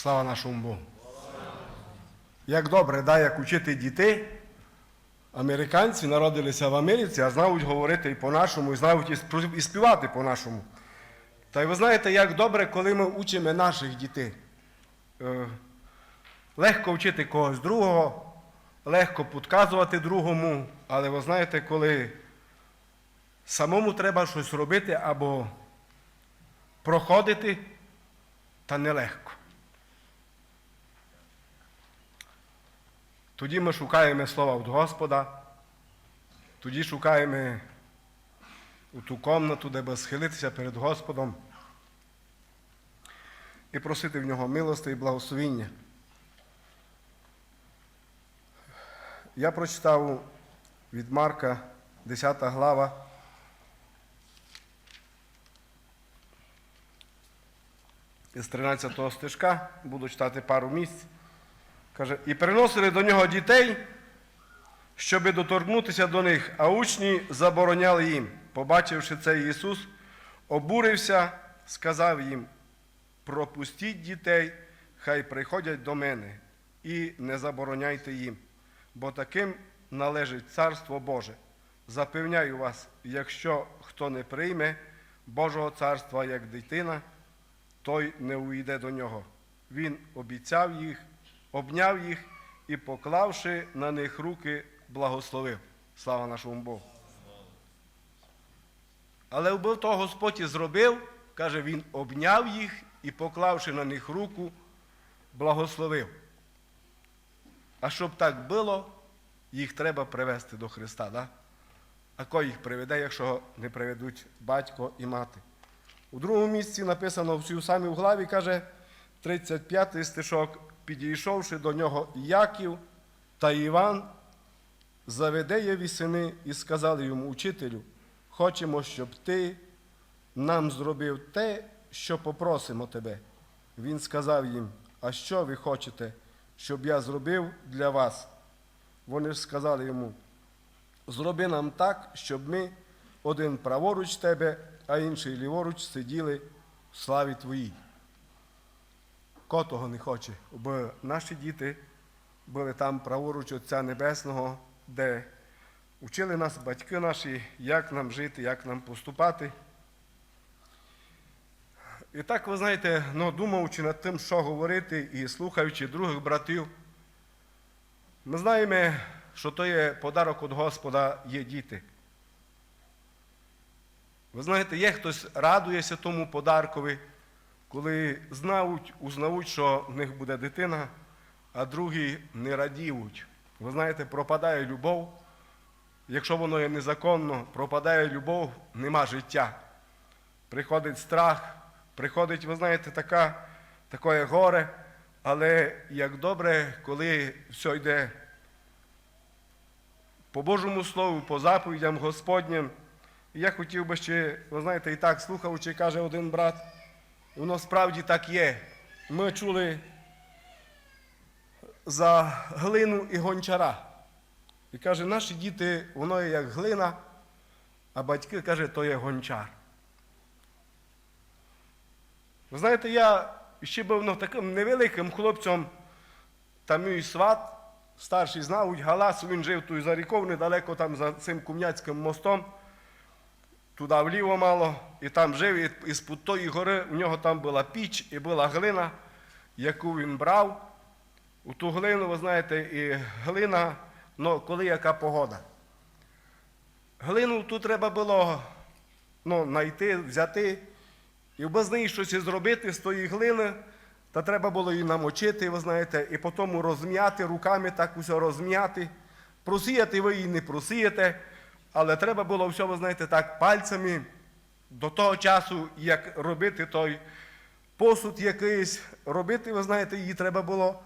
Слава нашому Богу. Як добре, да, як учити дітей. Американці народилися в Америці, а знають говорити і по-нашому, і знають і співати по-нашому. Та й ви знаєте, як добре, коли ми учимо наших дітей. Е, легко вчити когось другого, легко підказувати другому, але ви знаєте, коли самому треба щось робити або проходити, та нелегко. Тоді ми шукаємо слова від Господа, тоді шукаємо у ту комнату, де би схилитися перед Господом і просити в нього милости і благословіння. Я прочитав від Марка 10 глава. Із 13 стежка буду читати пару місць. Каже, і приносили до нього дітей, щоби доторкнутися до них, а учні забороняли їм. Побачивши це, Ісус обурився, сказав їм: пропустіть дітей, хай приходять до мене, і не забороняйте їм, бо таким належить Царство Боже. Запевняю вас, якщо хто не прийме Божого царства як дитина, той не увійде до нього. Він обіцяв їх, обняв їх і, поклавши на них руки, благословив. Слава нашому Богу. Але вбив то Господь і зробив, каже, він обняв їх і, поклавши на них руку, благословив. А щоб так було, їх треба привести до Христа. Да? А кой їх приведе, якщо не приведуть батько і мати? У другому місці написано в цій самій главі, каже 35 стишок, підійшовши до нього Яків та Іван, Заведеєві сини і сказали йому, учителю, хочемо, щоб ти нам зробив те, що попросимо тебе. Він сказав їм, а що ви хочете, щоб я зробив для вас? Вони ж сказали йому, зроби нам так, щоб ми один праворуч тебе, а інший ліворуч сиділи в славі твоїй. Ко того не хоче, бо наші діти були там праворуч Отця Небесного, де учили нас батьки наші, як нам жити, як нам поступати. І так, ви знаєте, ну, думаючи над тим, що говорити, і слухаючи других братів, ми знаємо, що то є подарок від Господа є діти. Ви знаєте, є хтось радується тому подаркові, коли знають, узнають, що в них буде дитина, а другі не радіють. Ви знаєте, пропадає любов. Якщо воно є незаконно, пропадає любов, нема життя. Приходить страх, приходить, ви знаєте, така, таке горе, але як добре, коли все йде по Божому Слову, по заповідям Господнім. І я хотів би ще, ви знаєте, і так слухаючи, каже один брат, воно справді так є. Ми чули за глину і гончара. І каже, наші діти, воно є як глина, а батьки каже, то є гончар. Ви знаєте, я ще був ну, таким невеликим хлопцем, там мій сват, старший знають, Галас, він жив тут за ріков, недалеко там за цим Кумняцьким мостом туди вліво мало, і там жив, і, з під тої гори у нього там була піч і була глина, яку він брав. У ту глину, ви знаєте, і глина, ну, коли яка погода. Глину тут треба було ну, знайти, взяти, і без неї щось зробити з тої глини, та треба було її намочити, ви знаєте, і потім розм'яти руками, так усе розм'яти. Просіяти ви її не просієте, але треба було ви знаєте, так пальцями до того часу, як робити той посуд якийсь, робити, ви знаєте, її треба було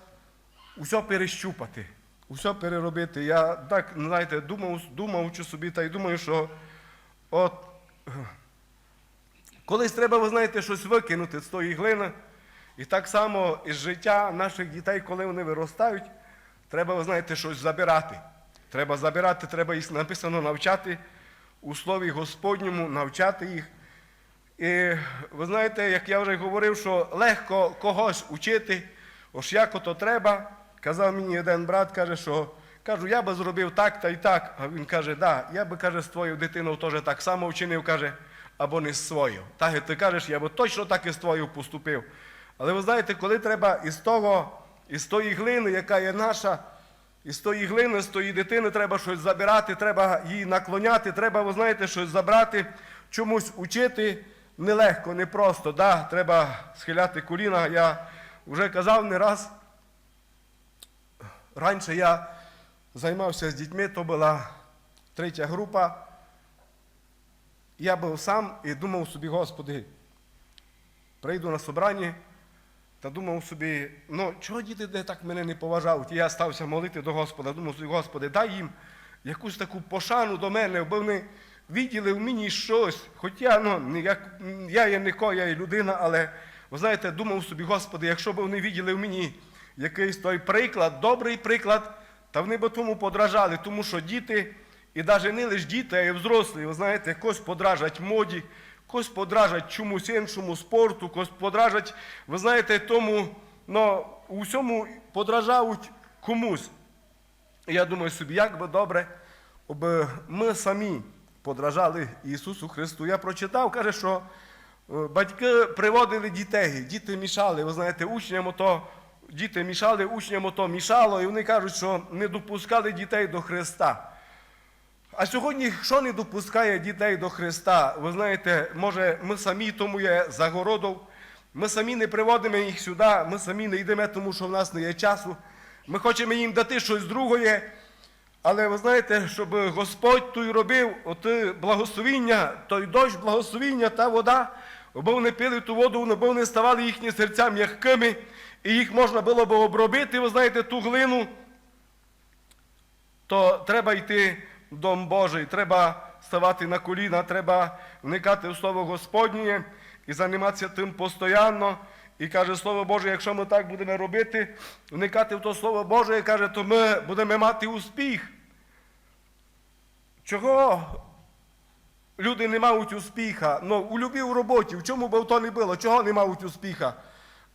усе перещупати, усе переробити. Я так, знаєте, думав, думав собі та й думаю, що от колись треба, ви знаєте, щось викинути з тої глини. І так само із життя наших дітей, коли вони виростають, треба, ви знаєте, щось забирати. Треба забирати, треба їх написано навчати у Слові Господньому, навчати їх. І ви знаєте, як я вже говорив, що легко когось учити, ось як ото треба. Казав мені один брат, каже, що кажу, я би зробив так та й так. А він каже, да, я би каже, з твоєю дитиною теж так само вчинив, каже, або не з свою. Так і ти кажеш, я би точно так і з твоєю поступив. Але ви знаєте, коли треба із того, із тої глини, яка є наша, із тої глини, з тої дитини треба щось забирати, треба її наклоняти, треба, ви знаєте, щось забрати, чомусь учити нелегко, непросто. Да, треба схиляти коліна. Я вже казав не раз. Раніше я займався з дітьми, то була третя група. Я був сам і думав собі, Господи, прийду на собрання та думав собі, ну чого діти де так мене не поважають? І я стався молити до Господа, думав собі, Господи, дай їм якусь таку пошану до мене, бо вони виділи в мені щось. Хоча ну, як, я є ніко, я є людина, але ви знаєте, думав собі, Господи, якщо б вони виділи в мені якийсь той приклад, добрий приклад, та вони б тому подражали, тому що діти, і навіть не лише діти, а й взрослі, ви знаєте, когось подражать моді, когось подражать чомусь іншому спорту, когось подражать, ви знаєте, тому, ну, у всьому подражають комусь. Я думаю собі, як би добре, аби ми самі подражали Ісусу Христу. Я прочитав, каже, що е, батьки приводили дітей, діти мішали, ви знаєте, учням ото, діти мішали, учням ото мішало, і вони кажуть, що не допускали дітей до Христа. А сьогодні, що не допускає дітей до Христа? Ви знаєте, може, ми самі тому є загородов, ми самі не приводимо їх сюди, ми самі не йдемо, тому що в нас не є часу. Ми хочемо їм дати щось другое. Але ви знаєте, щоб Господь той робив оте благословіння, той дощ благословіння, та вода, аби вони пили ту воду, аби вони ставали їхні серця м'якими, і їх можна було б обробити, ви знаєте, ту глину, то треба йти Дом Божий, треба ставати на коліна, треба вникати в Слово Господнє і займатися тим постійно. І каже Слово Боже, якщо ми так будемо робити, вникати в то Слово Боже, і каже, то ми будемо мати успіх. Чого люди не мають успіха? Ну, у любій роботі, в чому б то не було, чого не мають успіха?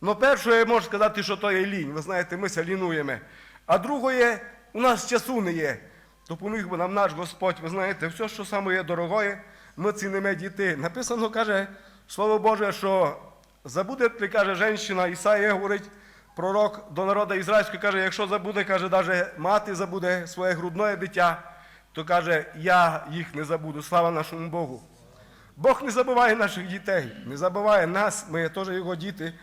Ну, перше, я можу сказати, що то є лінь. Ви знаєте, ми ся лінуємо. А друге, у нас часу не є. Допоміг би нам наш Господь, ви знаєте, все, що саме є дорогое, ми цінимо дітей. Написано, каже, Слово Боже, що забуде, каже, жінка, Ісаїя говорить, пророк до народу ізраїльського, каже, якщо забуде, каже, навіть мати забуде своє грудне дитя, то каже, я їх не забуду. Слава нашому Богу. Бог не забуває наших дітей, не забуває нас, ми теж його діти.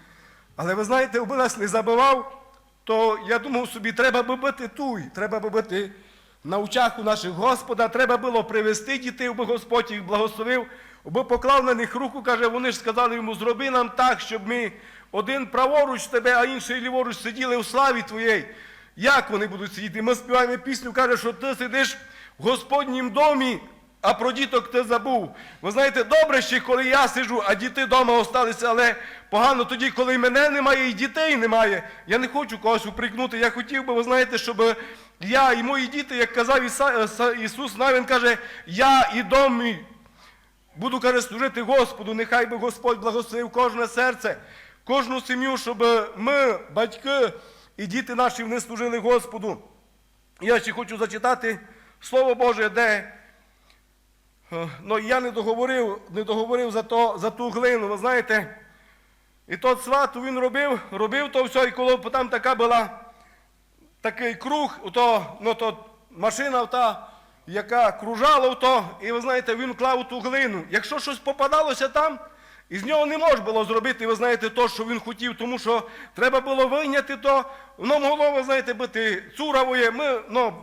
Але ви знаєте, аби нас не забував, то я думав собі, треба би бути туй, треба би бути на очах у наших Господа, треба було привести дітей, аби Господь їх благословив, аби поклав на них руку, каже, вони ж сказали йому, зроби нам так, щоб ми один праворуч тебе, а інший ліворуч сиділи в славі твоєї. Як вони будуть сидіти? Ми співаємо пісню, каже, що ти сидиш в Господнім домі, а про діток ти забув. Ви знаєте, добре ще, коли я сиджу, а діти вдома осталися, але погано тоді, коли мене немає і дітей немає. Я не хочу когось упрекнути. Я хотів би, ви знаєте, щоб я і мої діти, як казав Ісус, Навін каже, я і дом мій буду, каже, служити Господу, нехай би Господь благословив кожне серце, кожну сім'ю, щоб ми, батьки і діти наші, вони служили Господу. Я ще хочу зачитати Слово Боже, де е, ну, я не договорив, не договорив за, то, за ту глину, ви знаєте. І тот сват він робив, робив то все, і коли там така була такий круг, ото, ну, то машина та, яка кружала то, і ви знаєте, він клав ту глину. Якщо щось попадалося там, із нього не можна було зробити, ви знаєте, то, що він хотів, тому що треба було вийняти то, воно могло, ви знаєте, бути цуравоє, ми, ну,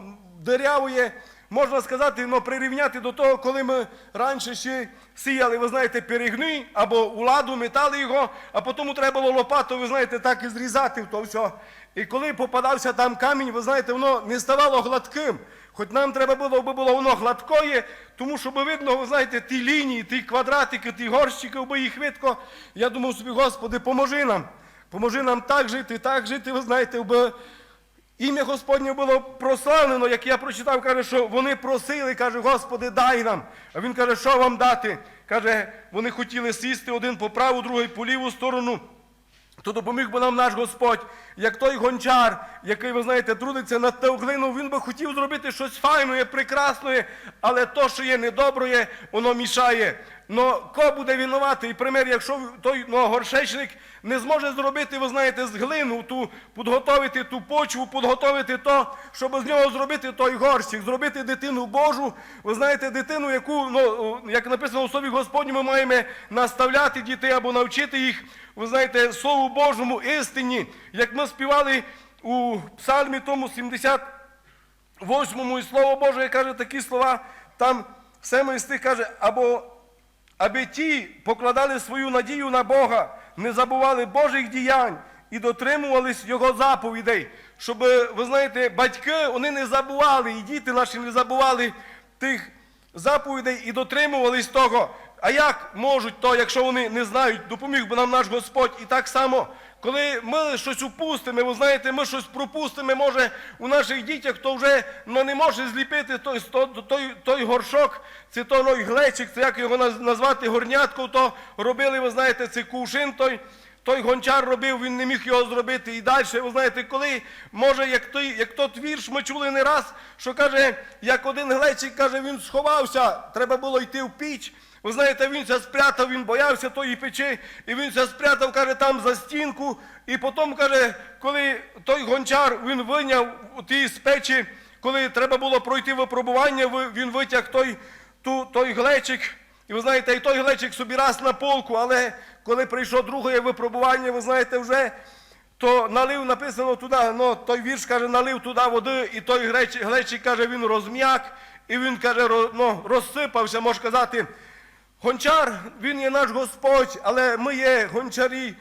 дирявоє, можна сказати, ну, прирівняти до того, коли ми раніше ще сіяли, ви знаєте, перегни або у ладу метали його, а потім треба було лопату, ви знаєте, так і зрізати в то все. І коли попадався там камінь, ви знаєте, воно не ставало гладким. Хоч нам треба було, аби було воно гладкоє, тому щоб видно, ви знаєте, ті лінії, ті квадратики, ті горщики, аби їх видко. Я думав собі, Господи, поможи нам. Поможи нам так жити, так жити, ви знаєте, аби ім'я Господнє було прославлено, як я прочитав, каже, що вони просили, каже, Господи, дай нам. А він каже, що вам дати? Каже, вони хотіли сісти один по праву, другий по ліву сторону то допоміг би нам наш Господь, як той гончар, який, ви знаєте, трудиться над тою глиною, він би хотів зробити щось файне, прекрасне, але то, що є недобре, воно мішає. Но ко буде винуватий? Пример, якщо той ну, горшечник не зможе зробити, ви знаєте, з глину, ту, підготовити ту почву, підготовити то, щоб з нього зробити той горщик, зробити дитину Божу. Ви знаєте, дитину, яку, ну, як написано у Слові Господню, ми маємо наставляти дітей або навчити їх, ви знаєте, Слову Божому істині. Як ми співали у псальмі тому 78 і Слово Боже каже такі слова, там семий стих каже, або аби ті покладали свою надію на Бога, не забували Божих діянь і дотримувались Його заповідей. Щоб, ви знаєте, батьки вони не забували, і діти наші не забували тих заповідей і дотримувались того. А як можуть то, якщо вони не знають, допоміг би нам наш Господь. І так само, коли ми щось упустимо, ви знаєте, ми щось пропустимо, може у наших дітях, то вже ну, не може зліпити той, той, той, горшок, це той глечик, це як його назвати горнятку, то робили, ви знаєте, це кувшин той. Той гончар робив, він не міг його зробити і далі. Ви знаєте, коли, може, як той, як тот вірш ми чули не раз, що каже, як один глечик каже, він сховався, треба було йти в піч. Ви знаєте, він ся спрятав, він боявся тої печі, і він ся спрятав, каже, там за стінку. І потім, каже, коли той гончар він виняв у тій з печі, коли треба було пройти випробування, він витяг той, ту, той глечик. І ви знаєте, і той глечик собі раз на полку, але коли прийшло друге випробування, ви знаєте, вже то налив написано туди, ну, той вірш каже, налив туди води, і той глечик, глечик каже, він розм'як, і він каже, ну, розсипався, можна сказати. Гончар, він є наш Господь, але ми є гончарі,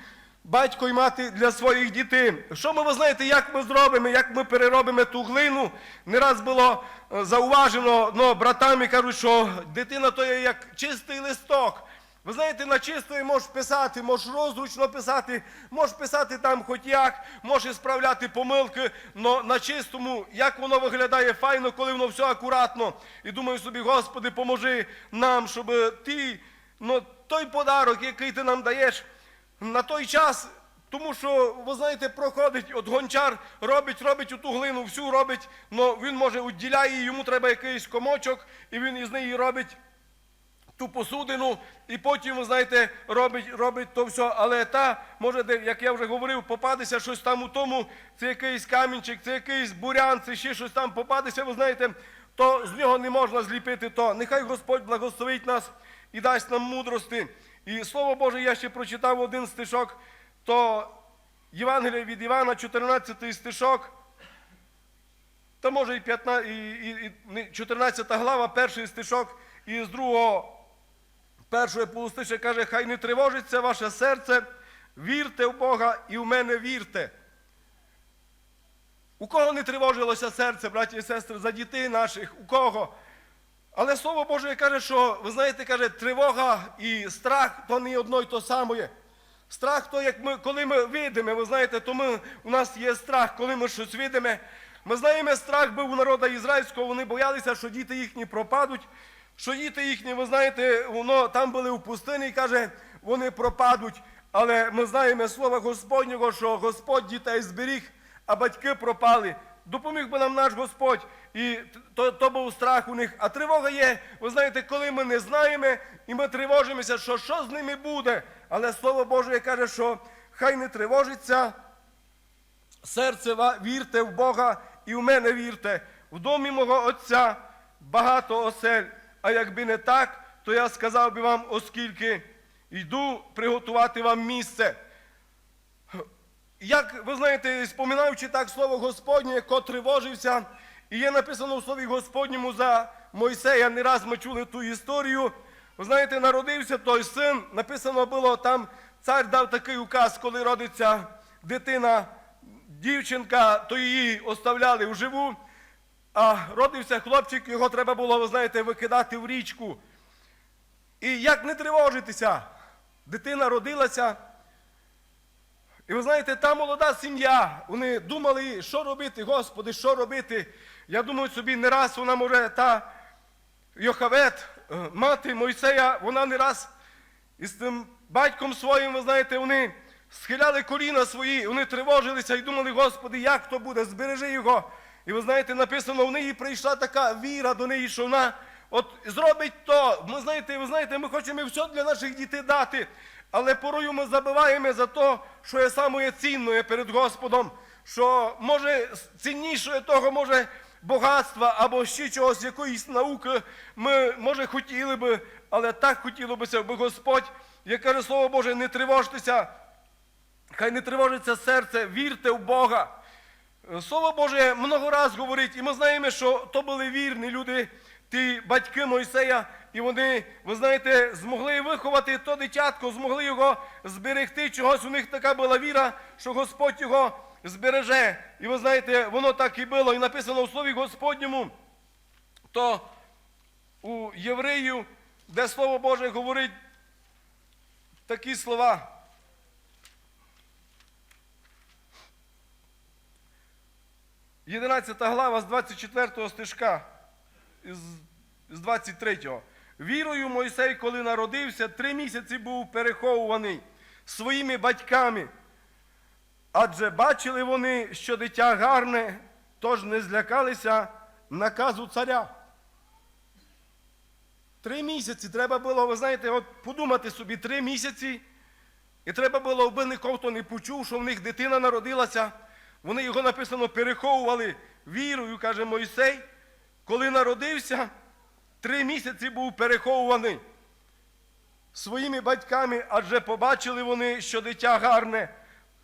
батько і мати для своїх дітей. Що ми, ви знаєте, як ми зробимо, як ми переробимо ту глину? Не раз було е, зауважено ну, братами, кажуть, що дитина то є як чистий листок. Ви знаєте, на чистої можеш писати, можеш розручно писати, можеш писати там хоч як, можеш справляти помилки, але на чистому, як воно виглядає файно, коли воно все акуратно. І думаю собі, Господи, поможи нам, щоб ти, ну, той подарок, який ти нам даєш, на той час. Тому що, ви знаєте, проходить, от гончар робить, робить у ту глину, всю робить, але він може відділяє, йому треба якийсь комочок, і він із неї робить ту посудину, і потім, ви знаєте, робить, робить то все. Але та, може, як я вже говорив, попадеться щось там у тому, це якийсь камінчик, це якийсь бурян, це ще щось там попадеться, ви знаєте, то з нього не можна зліпити то. Нехай Господь благословить нас і дасть нам мудрости. І слово Боже, я ще прочитав один стишок, то Євангелія від Івана, 14 стишок. Та може і 15, і, і, і 14 глава, перший стишок, і з другого, першої полустиша каже, хай не тривожиться ваше серце, вірте в Бога і в мене вірте. У кого не тривожилося серце, браті і сестри, за дітей наших, у кого? Але Слово Боже каже, що, ви знаєте, каже, тривога і страх то не одно й то саме. Страх то, як ми, коли ми видимо, ви знаєте, то ми, у нас є страх, коли ми щось видимо. Ми знаємо, страх був у народу ізраїльського, вони боялися, що діти їхні пропадуть, що діти їхні, ви знаєте, воно там були в пустині, і каже, вони пропадуть. Але ми знаємо слово Господнього, що Господь дітей зберіг, а батьки пропали. Допоміг би нам наш Господь. І то, то був страх у них. А тривога є, ви знаєте, коли ми не знаємо, і ми тривожимося, що що з ними буде. Але Слово Боже каже, що хай не тривожиться серце, вірте в Бога і в мене вірте. В домі мого Отця багато осель. А якби не так, то я сказав би вам, оскільки йду приготувати вам місце. Як ви знаєте, споминаючи так слово Господнє, яко тривожився, і є написано в слові Господньому за Мойсея, не раз ми чули ту історію. Ви знаєте, народився той син, написано було там, цар дав такий указ, коли родиться дитина, дівчинка, то її оставляли вживу, а родився хлопчик, його треба було, ви знаєте, викидати в річку. І як не тривожитися? Дитина родилася. І ви знаєте, та молода сім'я, вони думали, що робити, Господи, що робити. Я думаю собі, не раз вона може, та Йохавет, е, мати Мойсея, вона не раз із тим батьком своїм, ви знаєте, вони схиляли коліна свої, вони тривожилися і думали, Господи, як то буде, збережи його. І ви знаєте, написано, в неї прийшла така віра до неї, що вона от зробить то. Ми знаєте, ви знаєте, ми хочемо все для наших дітей дати, але порою ми забиваємо за те, що є саме цінне перед Господом, що може цінніше того, може багатства або ще чогось, якоїсь науки ми, може, хотіли би, але так хотіло бися, аби Господь, як каже Слово Боже, не тривожтеся, хай не тривожиться серце, вірте в Бога. Слово Боже много раз говорить, і ми знаємо, що то були вірні люди, ті батьки Мойсея, і вони, ви знаєте, змогли виховати то дитятко, змогли його зберегти. Чогось у них така була віра, що Господь його збереже. І ви знаєте, воно так і було. І написано в Слові Господньому, то у Євреїв, де Слово Боже говорить такі слова. Єдинадцята глава з 24 стишка, з, з 23. Вірою Мойсей, коли народився, три місяці був переховуваний своїми батьками. Адже бачили вони, що дитя гарне, тож не злякалися наказу царя. Три місяці треба було, ви знаєте, от подумати собі, три місяці. І треба було, аби нікого хто не почув, що в них дитина народилася. Вони його написано переховували вірою, каже Мойсей. Коли народився, три місяці був переховуваний своїми батьками, адже побачили вони, що дитя гарне,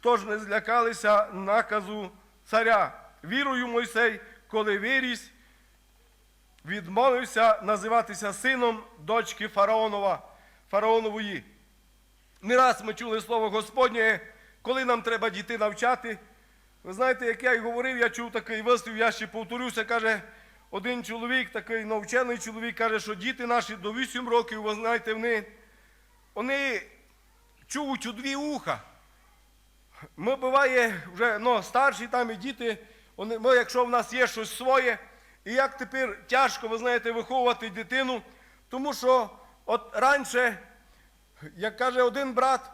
тож не злякалися наказу царя. Вірою Мойсей, коли виріс, відмовився називатися сином дочки Фараонова, Фараонової. Не раз ми чули слово Господнє, коли нам треба дітей навчати. Ви знаєте, як я й говорив, я чув такий вислів, я ще повторюся, каже, один чоловік, такий навчений чоловік, каже, що діти наші до 8 років, ви знаєте, вони, вони чують у дві уха. Ми буває вже ну, старші там і діти, вони, ми, якщо в нас є щось своє, і як тепер тяжко, ви знаєте, виховувати дитину, тому що от раніше, як каже один брат,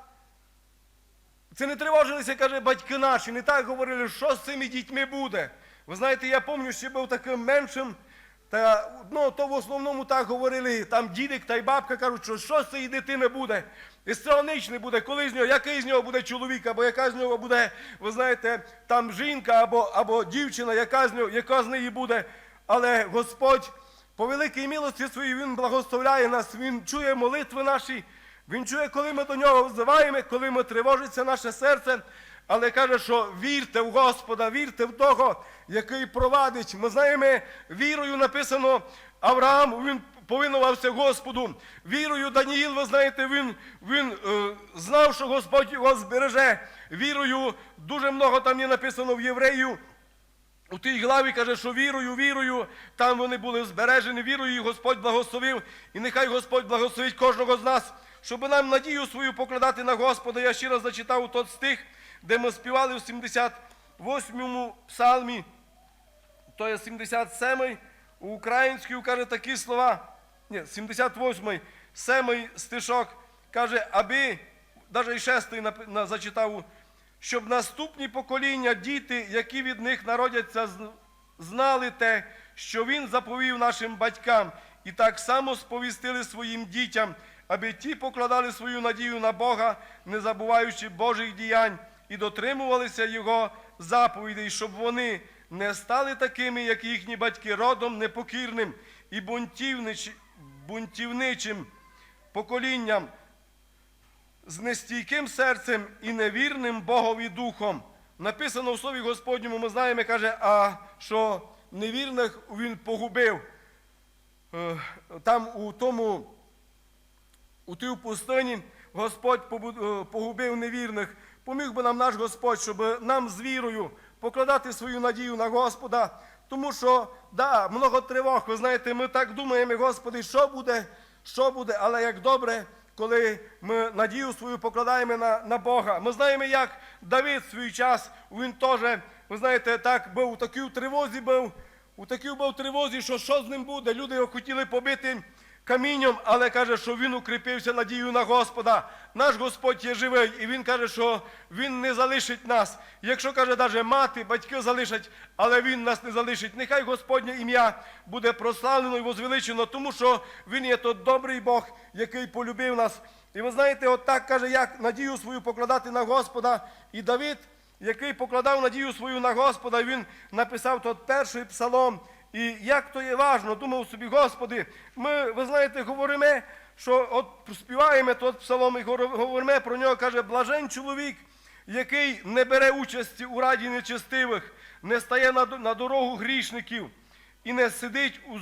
це не тривожилися, каже, батьки наші, не так говорили, що з цими дітьми буде. Ви знаєте, я пам'ятаю, ще був таким меншим, та ну, то в основному так говорили, там дідик та й бабка кажуть, що що з цієї дитини буде. І не буде, коли з нього, який з нього буде чоловік, або яка з нього буде, ви знаєте, там жінка або, або дівчина, яка з, нього, яка з неї буде. Але Господь по великій милості своїй Він благословляє нас, Він чує молитви наші. Він чує, коли ми до нього взиваємо, коли ми тривожиться наше серце, але каже, що вірте в Господа, вірте в того, який провадить. Ми знаємо, вірою написано, Авраам він повинувався Господу. Вірою Даніїл, ви знаєте, він він е, знав, що Господь його збереже. Вірою дуже много там є написано в єврею. У тій главі каже, що вірою, вірою, там вони були збережені, вірою, і Господь благословив. І нехай Господь благословить кожного з нас, щоб нам надію свою покладати на Господа. Я раз зачитав тот стих, де ми співали в 78-му псалмі, то є 77-й, у українській каже такі слова. Ні, 78-й, 7 стишок, каже, аби, навіть і шестий зачитав, щоб наступні покоління, діти, які від них народяться, знали те, що він заповів нашим батькам, і так само сповістили своїм дітям, аби ті покладали свою надію на Бога, не забуваючи Божих діянь, і дотримувалися Його заповідей, щоб вони не стали такими, як їхні батьки, родом непокірним і бунтівничим поколінням, з нестійким серцем і невірним Богові духом. Написано в Слові Господньому, ми знаємо, каже, а що невірних він погубив. Е, Там у тому, у тій пустині Господь е, погубив невірних. Поміг би нам наш Господь, щоб нам з вірою покладати свою надію на Господа. Тому що, да, много тривог, ви знаєте, ми так думаємо, Господи, що буде, що буде, але як добре, коли ми надію свою покладаємо на, на Бога. Ми знаємо, як Давид в свій час, він теж, ви знаєте, так був у такій тривозі був, у такій був тривозі, що що з ним буде. Люди його хотіли побити, камінням, але каже, що він укріпився надією на Господа. Наш Господь є живий, і Він каже, що Він не залишить нас. Якщо каже, навіть мати, батьки залишать, але Він нас не залишить. Нехай Господнє ім'я буде прославлено і возвеличено, тому що Він є той добрий Бог, який полюбив нас. І ви знаєте, от так каже, як надію свою покладати на Господа. І Давид, який покладав надію свою на Господа, він написав той перший псалом. І як то є важно, думав собі, Господи, ми, ви знаєте, говоримо, що от співаємо тот псалом і говоримо про нього, каже, блажен чоловік, який не бере участі у раді нечестивих, не стає на, дорогу грішників і не сидить у,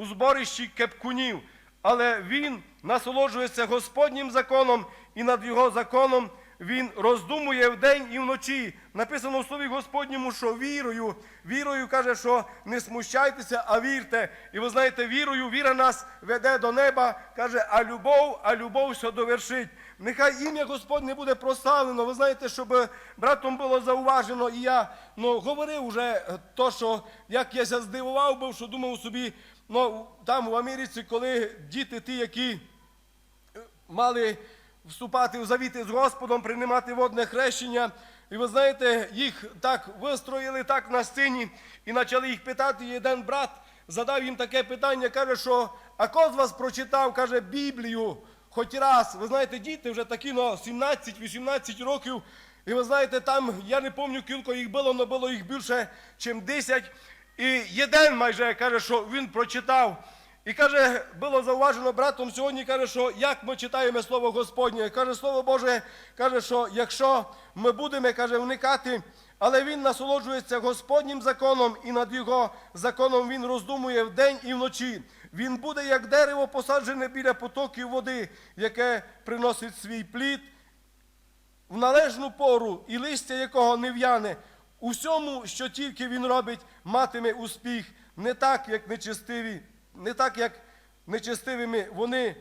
у зборищі кепкунів, але він насолоджується Господнім законом, і над його законом він роздумує вдень і вночі. Написано в слові Господньому, що вірою, вірою каже, що не смущайтеся, а вірте. І ви знаєте, вірою, віра нас веде до неба, каже, а любов, а любов все довершить. Нехай ім'я Господнє буде прославлено. Ви знаєте, щоб братом було зауважено, і я ну, говорив вже е, то, що як я здивував був, що думав собі, ну, там в Америці, коли діти ті, які мали вступати в завіти з Господом, приймати водне хрещення. І ви знаєте, їх так вистроїли так на сцені і почали їх питати. І один брат задав їм таке питання, каже, що а хто з вас прочитав, каже, Біблію хоч раз. Ви знаєте, діти вже такі ну, 17-18 років. І ви знаєте, там, я не пам'ятаю, кілько їх було, але було їх більше, ніж 10. І єдин майже каже, що він прочитав. І каже, було зауважено братом сьогодні, каже, що як ми читаємо Слово Господнє. Каже, Слово Боже, каже, що якщо ми будемо, каже, вникати, але він насолоджується Господнім законом, і над його законом він роздумує вдень і вночі. Він буде як дерево посаджене біля потоків води, яке приносить свій плід в належну пору, і листя якого не в'яне. У всьому, що тільки він робить, матиме успіх, не так, як нечестиві, не так, як нечестивими вони,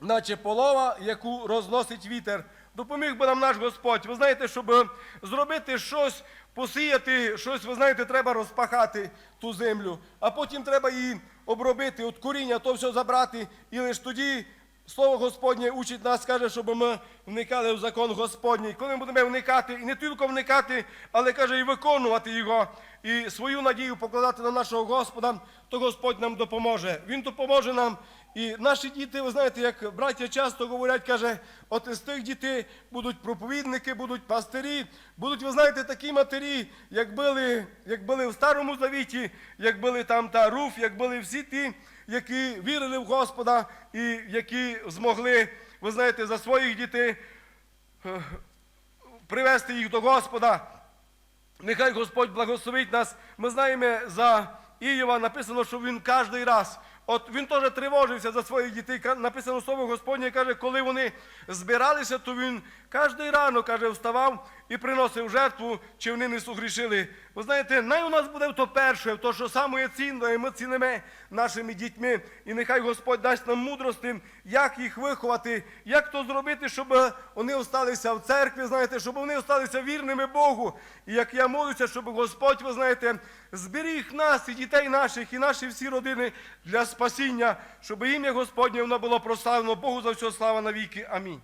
наче полова, яку розносить вітер. Допоміг би нам наш Господь. Ви знаєте, щоб зробити щось, посіяти, щось, ви знаєте, треба розпахати ту землю, а потім треба її обробити, от коріння, то все забрати, і лише тоді Слово Господнє учить нас, каже, щоб ми вникали в закон Господній. Коли ми будемо вникати, і не тільки вникати, але каже, і виконувати його, і свою надію покладати на нашого Господа, то Господь нам допоможе. Він допоможе нам. І наші діти, ви знаєте, як браття часто говорять, каже, от із тих дітей будуть проповідники, будуть пастирі, будуть, ви знаєте, такі матері, як були, як були в Старому Завіті, як були там та Руф, як були всі ті, які вірили в Господа і які змогли, ви знаєте, за своїх дітей е, привести їх до Господа. Нехай Господь благословить нас. Ми знаємо за Ієва, написано, що він кожен раз. От він теж тривожився за своїх дітей. Написано слово Господнє, каже, коли вони збиралися, то він кожен рано каже, вставав і приносив жертву, чи вони не сугрішили. Ви знаєте, най у нас буде то перше, то, що саме цінне, і ми цінимо нашими дітьми. І нехай Господь дасть нам мудрості, як їх виховати, як то зробити, щоб вони осталися в церкві, знаєте, щоб вони осталися вірними Богу. І як я молюся, щоб Господь, ви знаєте, зберіг нас і дітей наших, і наші всі родини для спасіння, щоб ім'я Господнє воно було прославлено Богу за все слава навіки. Амінь.